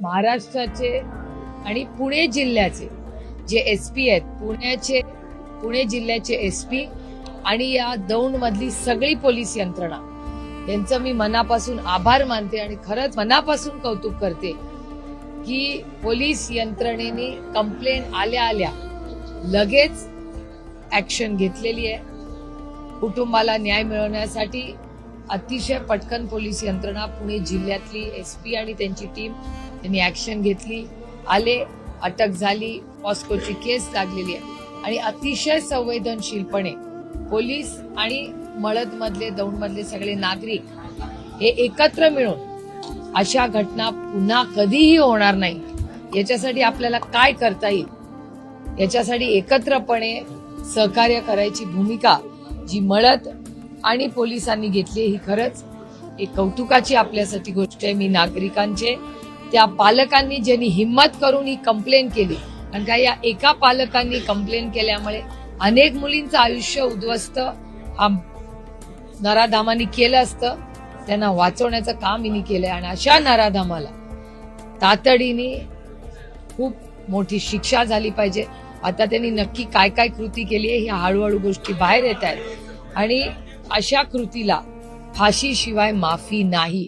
महाराष्ट्राचे आणि पुणे जिल्ह्याचे जे एस पी आहेत पुण्याचे पुणे जिल्ह्याचे एस पी आणि या दौंडमधली सगळी पोलीस यंत्रणा. यांचं मी मनापासून आभार मानते आणि खरंच मनापासून कौतुक करते की पोलीस यंत्रणेने कंप्लेंट आल्या आल्या लगेच ॲक्शन घेतलेली आहे. कुटुंबाला न्याय मिळवण्यासाठी अतिशय पटकन पोलीस यंत्रणा पुणे जिल्ह्यातली एस पी आणि त्यांची टीम त्यांनी ऍक्शन घेतली. आले अटक झाली पॉस्कोची केस लागलेली आहे. आणि अतिशय संवेदनशीलपणे पोलीस आणि मळद मधले दौंड मधले सगळे नागरिक हे एकत्र मिळून अशा घटना पुन्हा कधीही होणार नाही. याच्यासाठी आपल्याला काय करता येईल? याच्यासाठी एकत्रपणे सहकार्य करायची भूमिका जी मळद आणि पोलिसांनी घेतली ही खरंच एक कौतुकाची आपल्यासाठी गोष्ट आहे. मी नागरिकांचे त्या पालकांनी ज्यांनी हिंमत करून ही कंप्लेंट केली कारण का या एका पालकांनी कंप्लेंट केल्यामुळे अनेक मुलींचं आयुष्य उद्ध्वस्त हा नराधामानी केलं असतं. त्यांना वाचवण्याचं काम हिने केलंय आणि अशा नराधामाला तातडीने खूप मोठी शिक्षा झाली पाहिजे. आता त्यांनी नक्की काय काय कृती केली आहे ह्या हळूहळू गोष्टी बाहेर येत आहेत. आणि अशा कृतीला फाशीशिवाय माफी नाही.